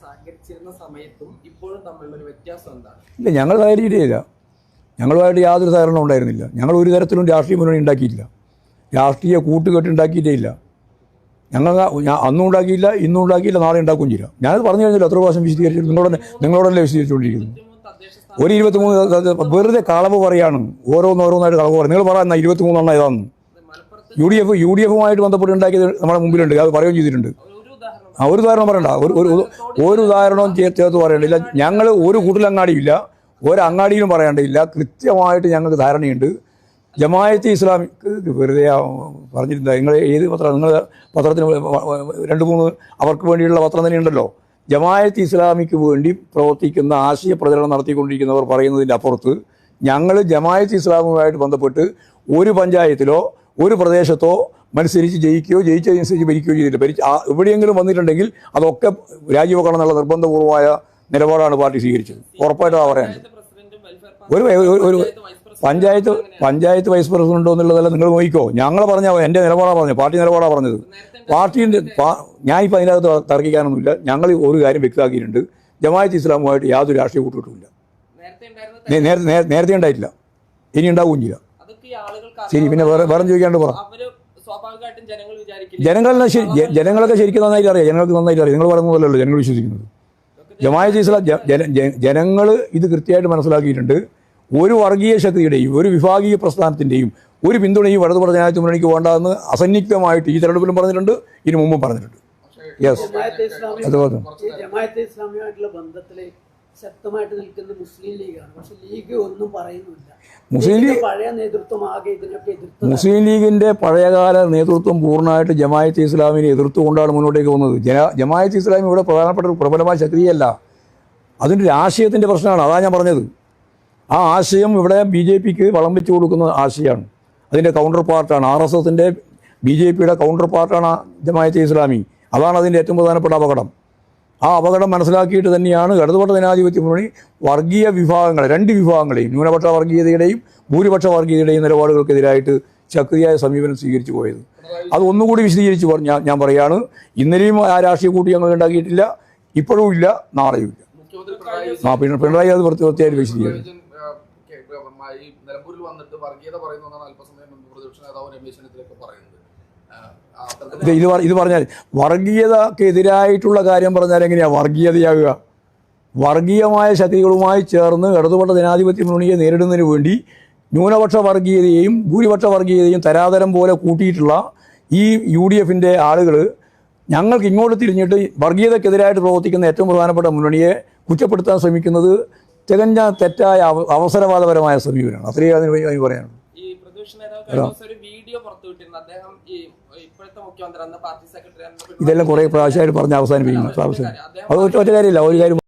സഹകരിച്ചിരുന്ന സമയത്തും ഇപ്പോഴും തമ്മിലുള്ള ഒരു വ്യത്യാസം എന്താണ്? ഇല്ല ഞങ്ങൾ സഹകരിച്ചിട്ടേയില്ല ഞങ്ങളുമായിട്ട് യാതൊരു സഹകരണം ഉണ്ടായിരുന്നില്ല. ഞങ്ങൾ ഒരു തരത്തിലും രാഷ്ട്രീയ മുന്നണി ഉണ്ടാക്കിയിട്ടില്ല. രാഷ്ട്രീയ കൂട്ടുകെട്ട് ഉണ്ടാക്കിയിട്ടില്ല ഞങ്ങൾ ഞാൻ അന്നും ഉണ്ടാക്കിയില്ല ഇന്നും ഉണ്ടാക്കിയില്ല നാളെ ഉണ്ടാക്കുകയും ചെയ്യില്ല. ഞാനത് പറഞ്ഞു കഴിഞ്ഞാൽ എത്ര പ്രാവശ്യം വിശദീകരിച്ചു നിങ്ങളോട് നിങ്ങളോടല്ലേ വിശദീകരിച്ചുകൊണ്ടിരിക്കുന്നു ഒരു ഇരുപത്തിമൂന്ന് വെറുതെ കളവ് പറയാണ്. ഓരോന്നോരോന്നായിട്ട് കളവ് പറയും. നിങ്ങൾ പറയാം ഇരുപത്തിമൂന്നെണ്ണം ഇതാണെന്ന് U D F U D എഫുമായിട്ട് ബന്ധപ്പെട്ട് ഉണ്ടാക്കിയത് നമ്മുടെ മുമ്പിലുണ്ട്. അത് പറയുകയും ചെയ്തിട്ടുണ്ട്. ആ ഒരു ഉദാഹരണം പറയണ്ട. ഒരു ഒരു ഒരു ഉദാഹരണവും ചേർത്ത് പറയണ്ടില്ല ഞങ്ങൾ ഒരു കൂട്ടിലങ്ങാടിയില്ല ഒരു അങ്ങാടിയിലും പറയേണ്ടതില്ല കൃത്യമായിട്ട് ഞങ്ങൾക്ക് ധാരണയുണ്ട്. ജമായത്ത് ഇസ്ലാമിക്ക് വെറുതെ പറഞ്ഞിരുന്നത് പറഞ്ഞിരുന്ന നിങ്ങൾ ഏത് പത്രം നിങ്ങൾ പത്രത്തിന് രണ്ട് മൂന്ന് അവർക്ക് വേണ്ടിയുള്ള പത്രം തന്നെയുണ്ടല്ലോ ജമായത്ത് ഇസ്ലാമിക്ക് വേണ്ടി പ്രവർത്തിക്കുന്ന ആശയ പ്രചരണം നടത്തിക്കൊണ്ടിരിക്കുന്നവർ പറയുന്നതിന്റെ അപ്പുറത്ത് ഞങ്ങൾ ജമായത്ത് ഇസ്ലാമുമായിട്ട് ബന്ധപ്പെട്ട് ഒരു പഞ്ചായത്തിലോ ഒരു പ്രദേശത്തോ മത്സരിച്ച് ജയിക്കുകയോ ജയിച്ചതനുസരിച്ച് ഭരിക്കുകയോ ചെയ്തില്ല ഭരിച്ച് ആ എവിടെയെങ്കിലും വന്നിട്ടുണ്ടെങ്കിൽ അതൊക്കെ രാജിവെക്കണം എന്നുള്ള നിർബന്ധപൂർവമായ നിലപാടാണ് പാർട്ടി സ്വീകരിച്ചത്. ഉറപ്പായിട്ടും ആ പറയാൻ. ഒരു ഒരു- പഞ്ചായത്ത് പഞ്ചായത്ത് വൈസ് പ്രസിഡന്റ് ഉണ്ടോ എന്നുള്ളതല്ല നിങ്ങൾ നോക്കിക്കോ. ഞങ്ങൾ പറഞ്ഞ എന്റെ നിലപാടാണ് പറഞ്ഞത്. പാർട്ടി നിലപാടാണ് പറഞ്ഞത്. പാർട്ടീന്റെ ഞാനിപ്പോൾ അതിനകത്ത് തർക്കിക്കാനൊന്നുമില്ല. ഞങ്ങൾ ഒരു കാര്യം വ്യക്തമാക്കിയിട്ടുണ്ട്. ജമായത്ത് ഇസ്ലാമുമായിട്ട് യാതൊരു രാഷ്ട്രീയ കൂട്ടുകെട്ടുമില്ല. നേരത്തെ നേരത്തെ ഉണ്ടായിട്ടില്ല. ഇനി ഉണ്ടാവുകയും ചെയ്യില്ല. ആളുകൾക്ക് ശരി പിന്നെ വേറെ വേറെ ചോദിക്കാണ്ട് പറ. സ്വാഭാവികമായിട്ടും ജനങ്ങൾ വിചാരിക്കില്ല? ജനങ്ങളെ ജനങ്ങളൊക്കെ ശരിക്കും നന്നായിട്ട് അറിയാം ജനങ്ങൾക്ക് നന്നായിട്ട് അറിയാം നിങ്ങൾ പറയുന്നതല്ലല്ലോ ജനങ്ങൾ വിശ്വസിക്കുന്നത്. ജമായത്ത് ഇസ്ലാം ജനങ്ങൾ ഇത് കൃത്യമായിട്ട് മനസ്സിലാക്കിയിട്ടുണ്ട്. ഒരു വർഗീയ ശക്തിയുടെയും ഒരു വിഭാഗീയ പ്രസ്ഥാനത്തിന്റെയും ഒരു പിന്തുണയും വലതുപക്ഷ ജനാധിപത്യ മുന്നണിക്ക് വേണ്ടാന്ന് അസന്നിഗ്ധമായിട്ട് ഈ തെരഞ്ഞെടുപ്പിലും പറഞ്ഞിട്ടുണ്ട്. ഇതിനു മുമ്പും പറഞ്ഞിട്ടുണ്ട്. യെസ് ഇസ്ലാമിയുമായിട്ടുള്ള ബന്ധത്തിൽ ശക്തമായിട്ട് നിൽക്കുന്ന മുസ്ലിം ലീഗാണ്. പക്ഷെ ലീഗ് ഒന്നും പറയുന്നില്ല. മുസ്ലിം ലീഗ് പഴയ നേതൃത്വം ആകെ ഇതിനൊക്കെ എതിർത്തതാണ്. മുസ്ലിം ലീഗിന്റെ പഴയകാല നേതൃത്വം പൂർണമായിട്ട് ജമായത്ത് ഇസ്ലാമിനെ എതിർത്തുകൊണ്ടാണ് മുന്നോട്ടേക്ക് പോകുന്നത്. ജമായത്ത് ഇസ്ലാമി ഇവിടെ പ്രധാനപ്പെട്ട ഒരു പ്രബലമായ ശക്തിയല്ല അതിന്റെ ആശയത്തിന്റെ പ്രശ്നമാണ്. അതാണ് ഞാൻ പറഞ്ഞത്. ആ ആശയം ഇവിടെ ബി ജെ പിക്ക് വളം വെച്ച് കൊടുക്കുന്ന ആശയമാണ്. അതിന്റെ കൗണ്ടർ പാർട്ടാണ് ആർ എസ് എസിന്റെ ബി ജെ പിയുടെ കൗണ്ടർ പാർട്ടാണ് ജമായത്ത് ഇസ്ലാമി. അതാണ് അതിന്റെ ഏറ്റവും പ്രധാനപ്പെട്ട അപകടം. ആ അപകടം മനസ്സിലാക്കിയിട്ട് തന്നെയാണ് ഇടതുപക്ഷ ജനാധിപത്യ മുന്നണി വർഗീയ വിഭാഗങ്ങളെ രണ്ട് വിഭാഗങ്ങളെയും ന്യൂനപക്ഷ വർഗീയതയുടെയും ഭൂരിപക്ഷ വർഗീയതയുടെയും നിലപാടുകൾക്കെതിരായിട്ട് ശക്തിയായ സമീപനം സ്വീകരിച്ചു പോയത്. അത് ഒന്നുകൂടി വിശദീകരിച്ച് പറഞ്ഞാൽ ഞാൻ പറയുകയാണ് പറയാണ് ഇന്നലെയും ആ രാഷ്ട്രീയ കൂട്ടി ഞങ്ങൾ ഉണ്ടാക്കിയിട്ടില്ല ഇപ്പോഴും ഇല്ല നാളെയും ഇല്ല. പിണറായി ആ പിന്നെ പിണറായി അത് പ്രത്യേക പ്രത്യേകം വിശദീകരിക്കും നിലമ്പൂരിൽ വന്നിട്ട് വർഗീയത പറയുന്നതാണ് അല്പസമയം മുമ്പ് പ്രതിപക്ഷ നേതാവ് രമേശ് ചെന്നിത്തലയൊക്കെ പറയുന്നത്. ഇത് ഇത് പറ- ഇത് പറഞ്ഞാൽ വർഗീയതക്കെതിരായിട്ടുള്ള കാര്യം പറഞ്ഞാൽ എങ്ങനെയാണ് വർഗീയതയാകുക? വർഗീയമായ ശക്തികളുമായി ചേർന്ന് ഇടതുപക്ഷ ജനാധിപത്യ മുന്നണിയെ നേരിടുന്നതിന് വേണ്ടി ന്യൂനപക്ഷ വർഗീയതയെയും ഭൂരിപക്ഷ വർഗീയതയും തരാതരം പോലെ കൂട്ടിയിട്ടുള്ള ഈ യു ഡി എഫിന്റെ ആളുകൾ ഞങ്ങൾക്ക് ഇങ്ങോട്ട് തിരിഞ്ഞിട്ട് വർഗീയതക്കെതിരായിട്ട് പ്രവർത്തിക്കുന്ന ഏറ്റവും പ്രധാനപ്പെട്ട മുന്നണിയെ കുറ്റപ്പെടുത്താൻ ശ്രമിക്കുന്നത് തികഞ്ഞ തെറ്റായ അവസരവാദപരമായ സമീപനമാണ്. അത്രയും അതിന് പറയാനുള്ളൂ. ഇതെല്ലാം കുറെ പ്രാവശ്യമായിട്ട് പറഞ്ഞ് അവസാനിപ്പിക്കണം വിജയൻ അവസാനം അദ്ദേഹം അത് ഒറ്റ കാര്യമില്ല ഒരു കാര്യം